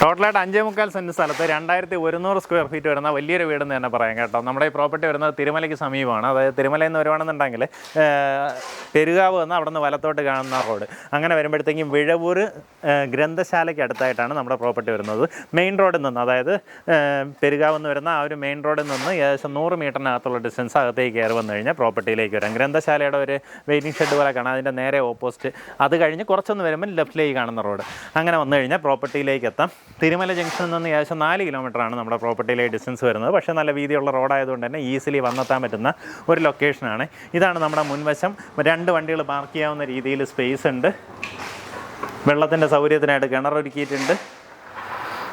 ടോട്ടലായിട്ട് അഞ്ചേ മുക്കാൽ സെന്റ് സ്ഥലത്ത് രണ്ടായിരത്തി ഒരുന്നൂറ് സ്ക്വയർ ഫീറ്റ് വരുന്ന വലിയൊരു വീടെന്ന് തന്നെ പറയാം കേട്ടോ. നമ്മുടെ ഈ പ്രോപ്പർട്ടി വരുന്നത് തിരുമലയ്ക്ക് സമീപമാണ്. അതായത് തിരുമലയിൽ നിന്ന് വരുവാണെന്നുണ്ടെങ്കിൽ പെരുകാവ് വന്ന് അവിടെ നിന്ന് വലത്തോട്ട് കാണുന്ന റോഡ്. അങ്ങനെ വരുമ്പോഴത്തേക്കും വിഴവൂർ ഗ്രന്ഥശാലയ്ക്ക് അടുത്തായിട്ടാണ് നമ്മുടെ പ്രോപ്പർട്ടി വരുന്നത്. മെയിൻ റോഡിൽ നിന്ന് അതായത് പെരുകാവ് എന്ന് വരുന്ന ആ ഒരു മെയിൻ റോഡിൽ നിന്ന് ഏകദേശം നൂറ് മീറ്ററിനകത്തുള്ള ഡിസ്റ്റൻസ് അകത്തേക്ക് കയറി വന്നു കഴിഞ്ഞാൽ പ്രോപ്പർട്ടിയിലേക്ക് വരാം. ഗ്രന്ഥശാലയുടെ ഒരു വെയിറ്റിംഗ് ഷെഡ് പോലെ കാണാം. അതിന്റെ നേരെ ഓപ്പോസിറ്റ് അത് കഴിഞ്ഞ് കുറച്ചൊന്ന് വരുമ്പോൾ ലെഫ്റ്റിലേക്ക് കാണുന്ന റോഡ്. അങ്ങനെ വന്നു കഴിഞ്ഞാൽ പ്രോപ്പർട്ടിയിലേക്ക് എത്താം. തിരുമല ജംഗ്ഷനിൽ നിന്ന് ഏകദേശം നാല് കിലോമീറ്ററാണ് നമ്മുടെ പ്രോപ്പർട്ടിയിലെ ഡിസ്റ്റൻസ് വരുന്നത്. പക്ഷേ നല്ല വീതിയുള്ള റോഡായതുകൊണ്ട് തന്നെ ഈസിലി വന്നെത്താൻ പറ്റുന്ന ഒരു ലൊക്കേഷനാണ്. ഇതാണ് നമ്മുടെ മുൻവശം. രണ്ട് വണ്ടികൾ പാർക്ക് ചെയ്യാവുന്ന രീതിയിൽ സ്പേസ് ഉണ്ട്. വെള്ളത്തിന്റെ സൗകര്യത്തിനായിട്ട് കിണറൊരുക്കിയിട്ടുണ്ട്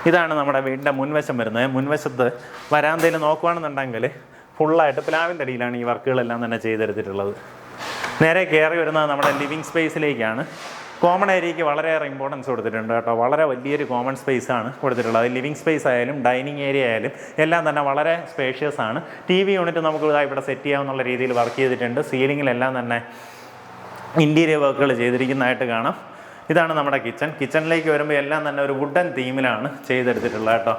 ഇതാണ് നമ്മുടെ വീടിന്റെ മുൻവശം വരുന്നത്. മുൻവശത്ത് വരാന്തയിൽ നോക്കുകയാണെന്നുണ്ടെങ്കിൽ ഫുള്ളായിട്ട് പ്ലാവിന്റെ അടിയിലാണ് ഈ വർക്കുകളെല്ലാം തന്നെ ചെയ്തെടുത്തിട്ടുള്ളത്. നേരെ കയറി വരുന്നത് നമ്മുടെ ലിവിങ് സ്പേസിലേക്കാണ് കോമൺ ഏരിയയ്ക്ക് വളരെയേറെ ഇമ്പോർട്ടൻസ് കൊടുത്തിട്ടുണ്ട് കേട്ടോ. വളരെ വലിയൊരു കോമൺ സ്പേസ് ആണ് കൊടുത്തിട്ടുള്ളത്. അത് ലിവിങ് സ്പേസ് ആയാലും ഡൈനിങ് ഏരിയ ആയാലും എല്ലാം തന്നെ വളരെ സ്പേഷ്യസ് ആണ്. ടി വി യൂണിറ്റ് നമുക്ക് ഇവിടെ സെറ്റ് ചെയ്യാവുന്ന രീതിയിൽ വർക്ക് ചെയ്തിട്ടുണ്ട്. സീലിങ്ങിലെല്ലാം തന്നെ ഇന്റീരിയർ വർക്കുകൾ ചെയ്തിരിക്കുന്നതായിട്ട് കാണാം. ഇതാണ് നമ്മുടെ കിച്ചൺ കിച്ചണിലേക്ക് വരുമ്പോൾ എല്ലാം തന്നെ ഒരു വുഡൻ തീമിലാണ് ചെയ്തെടുത്തിട്ടുള്ളത് കേട്ടോ.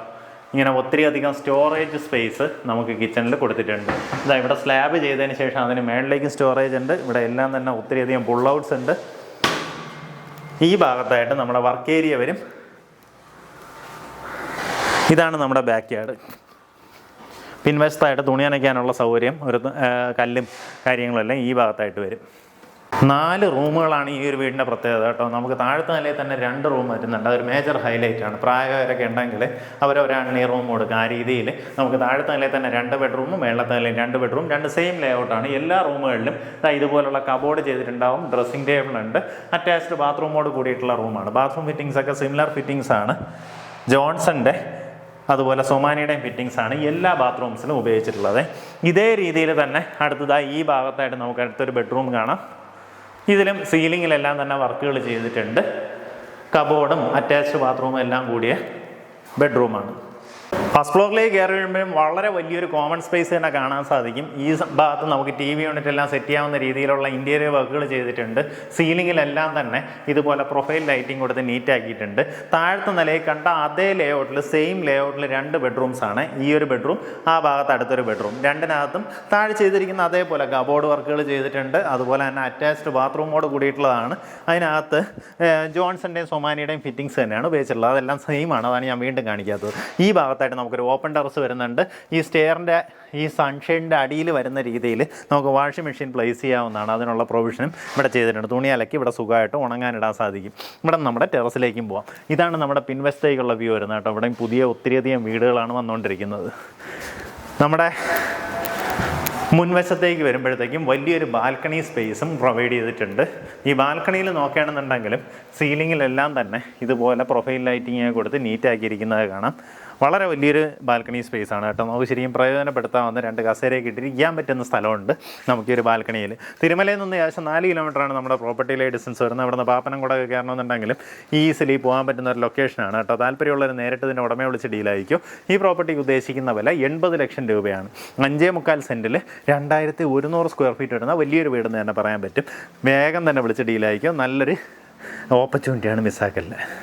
ഇങ്ങനെ ഒത്തിരി അധികം സ്റ്റോറേജ് സ്പേസ് നമുക്ക് കിച്ചണിൽ കൊടുത്തിട്ടുണ്ട്. ഇതാ ഇവിടെ സ്ലാബ് ചെയ്തതിന് ശേഷം അതിന് മേളിലേക്ക് സ്റ്റോറേജ് ഉണ്ട്. ഇവിടെ എല്ലാം തന്നെ ഒത്തിരി അധികം ബുള്ളൗട്ട്സ് ഉണ്ട്. ഈ ഭാഗത്തായിട്ട് നമ്മുടെ വർക്ക് ഏരിയ വരും. ഇതാണ് നമ്മുടെ ബാക്ക് യാർഡ് പിൻവശത്തായിട്ട് തുണി നനയ്ക്കാനുള്ള സൗകര്യം ഒരു കല്ലും കാര്യങ്ങളെല്ലാം ഈ ഭാഗത്തായിട്ട് വരും. നാല് റൂമുകളാണ് ഈ ഒരു വീടിന്റെ പ്രത്യേകത കേട്ടോ. നമുക്ക് താഴത്തെ നിലയിൽ തന്നെ രണ്ട് റൂം വരുന്നുണ്ട്. അതൊരു മേജർ ഹൈലൈറ്റ് ആണ്. പ്രായവരൊക്കെ ഉണ്ടെങ്കിൽ അവരവരാണ് ഈ റൂം കൊടുക്കുക. ആ രീതിയിൽ നമുക്ക് താഴത്തെ നിലയിൽ തന്നെ രണ്ട് ബെഡ്റൂമും മേളത്തെ നിലയിൽ രണ്ട് ബെഡ്റൂം രണ്ട് സെയിം ലേഔട്ടാണ് എല്ലാ റൂമുകളിലും ഇതുപോലുള്ള കബോർഡ് ചെയ്തിട്ടുണ്ടാവും. ഡ്രസ്സിംഗ് ടേബിൾ ഉണ്ട്. അറ്റാച്ച്ഡ് ബാത്റൂമോട് കൂടിയിട്ടുള്ള റൂമാണ്. ബാത്റൂം ഫിറ്റിങ്സ് ഒക്കെ സിമിലർ ഫിറ്റിങ്സ് ആണ്. ജോൺസന്റെ അതുപോലെ സൊമാനിയുടെയും ഫിറ്റിങ്സ് ആണ് എല്ലാ ബാത്റൂംസിലും ഉപയോഗിച്ചിട്ടുള്ളത്. ഇതേ രീതിയിൽ തന്നെ അടുത്തതായി ഈ ഭാഗത്തായിട്ട് നമുക്ക് അടുത്തൊരു ബെഡ്റൂം കാണാം. ഇതിലും സീലിങ്ങിലെല്ലാം തന്നെ വർക്കുകൾ ചെയ്തിട്ടുണ്ട്. കബോർഡും അറ്റാച്ച്ഡ് ബാത്റൂമും എല്ലാം കൂടിയ ബെഡ്റൂമാണ്. ഫസ്റ്റ് ഫ്ലോറിലേക്ക് കയറി വരുമ്പോഴും വളരെ വലിയൊരു കോമൺ സ്പേസ് തന്നെ കാണാൻ സാധിക്കും. ഈ ഭാഗത്ത് നമുക്ക് ടി വി യൂണിറ്റ് എല്ലാം സെറ്റ് ചെയ്യാവുന്ന രീതിയിലുള്ള ഇന്റീരിയർ വർക്കുകൾ ചെയ്തിട്ടുണ്ട്. സീലിങ്ങിലെല്ലാം തന്നെ ഇതുപോലെ പ്രൊഫൈൽ ലൈറ്റിംഗ് കൊടുത്ത് നീറ്റ് ആക്കിയിട്ടുണ്ട്. താഴത്തെ നിലയിൽ കണ്ട അതേ ലേഔട്ടിൽ സെയിം ലേഔട്ടിൽ രണ്ട് ബെഡ്റൂംസ് ആണ്. ഈ ഒരു ബെഡ്റൂം ആ ഭാഗത്ത് അടുത്തൊരു ബെഡ്റൂം രണ്ടിനകത്തും താഴെ ചെയ്തിരിക്കുന്ന അതേപോലെ കബോർഡ് വർക്കുകൾ ചെയ്തിട്ടുണ്ട്. അതുപോലെ തന്നെ അറ്റാച്ച്ഡ് ബാത്റൂമോട് കൂടിയിട്ടുള്ളതാണ്. അതിനകത്ത് ജോൺസന്റെയും സൊമാനിയുടെയും ഫിറ്റിംഗ്സ് തന്നെയാണ് ഉപയോഗിച്ചിട്ടുള്ളത്. അതെല്ലാം സെയിം ആണ്. അതാണ് ഞാൻ വീണ്ടും കാണിക്കാത്തത്. ഈ ഭാഗത്തായിട്ട് നമുക്കൊരു ഓപ്പൺ ടെറസ് വരുന്നുണ്ട്. ഈ സ്റ്റെയറിന്റെ ഈ സൺഷെയ്ഡിന്റെ അടിയിൽ വരുന്ന രീതിയിൽ നമുക്ക് വാഷിംഗ് മെഷീൻ പ്ലേസ് ചെയ്യാവുന്നതാണ്. അതിനുള്ള പ്രൊവിഷനും ഇവിടെ ചെയ്തിട്ടുണ്ട്. തുണി അലക്കി ഇവിടെ സുഖമായിട്ട് ഉണങ്ങാനിടാൻ സാധിക്കും. ഇവിടെ നമ്മുടെ ടെറസിലേക്കും പോവാം. ഇതാണ് നമ്മുടെ പിൻവശത്തേക്കുള്ള വ്യൂ വരുന്നത് കേട്ടോ. ഇവിടെ പുതിയ ഒത്തിരിയധികം വീടുകളാണ് വന്നുകൊണ്ടിരിക്കുന്നത്. നമ്മുടെ മുൻവശത്തേക്ക് വരുമ്പോഴത്തേക്കും വലിയൊരു ബാൽക്കണി സ്പേസും പ്രൊവൈഡ് ചെയ്തിട്ടുണ്ട്. ഈ ബാൽക്കണിയിൽ നോക്കുകയാണെന്നുണ്ടെങ്കിലും സീലിങ്ങിലെല്ലാം തന്നെ ഇതുപോലെ പ്രൊഫൈൽ ലൈറ്റിംഗ് കൊടുത്ത് നീറ്റാക്കിയിരിക്കുന്നത് കാണാം. വളരെ വലിയൊരു ബാൽക്കണി സ്പേസ് ആണ് കേട്ടോ. നമുക്ക് ശരിക്കും പ്രയോജനപ്പെടുത്താവുന്ന രണ്ട് കസേരയൊക്കെ ഇട്ടിരിക്കാൻ പറ്റുന്ന സ്ഥലമുണ്ട് നമുക്ക് ഈ ഒരു ബാൽക്കണിയിൽ. തിരുമലയിൽ നിന്ന് ഏകദേശം നാല് കിലോമീറ്ററാണ് നമ്മുടെ പ്രോപ്പർട്ടിയിലെ ഡിസ്റ്റൻസ് വരുന്നത്. അവിടെ നിന്ന് പാപ്പനംകുടമൊക്കെ കയറണമെന്നുണ്ടെങ്കിലും ഈസിലി പോകാൻ പറ്റുന്ന ഒരു ലൊക്കേഷനാണ് കേട്ടോ. താല്പര്യമുള്ളവർ നേരിട്ട് ഇതിന്റെ ഉടമയെ വിളിച്ച് ഡീലായിരിക്കും ഈ പ്രോപ്പർട്ടിക്ക് ഉദ്ദേശിക്കുന്ന വില എൺപത് ലക്ഷം രൂപയാണ്. അഞ്ചേ മുക്കാൽ സെന്റിൽ രണ്ടായിരത്തി ഒരുന്നൂറ് സ്ക്വയർ ഫീറ്റ് വരുന്ന വലിയൊരു വീടെന്ന് തന്നെ പറയാൻ പറ്റും. വേഗം തന്നെ വിളിച്ച് ഡീലായിരിക്കും നല്ലൊരു ഓപ്പർച്യൂണിറ്റിയാണ് മിസ്സാക്കല്ലേ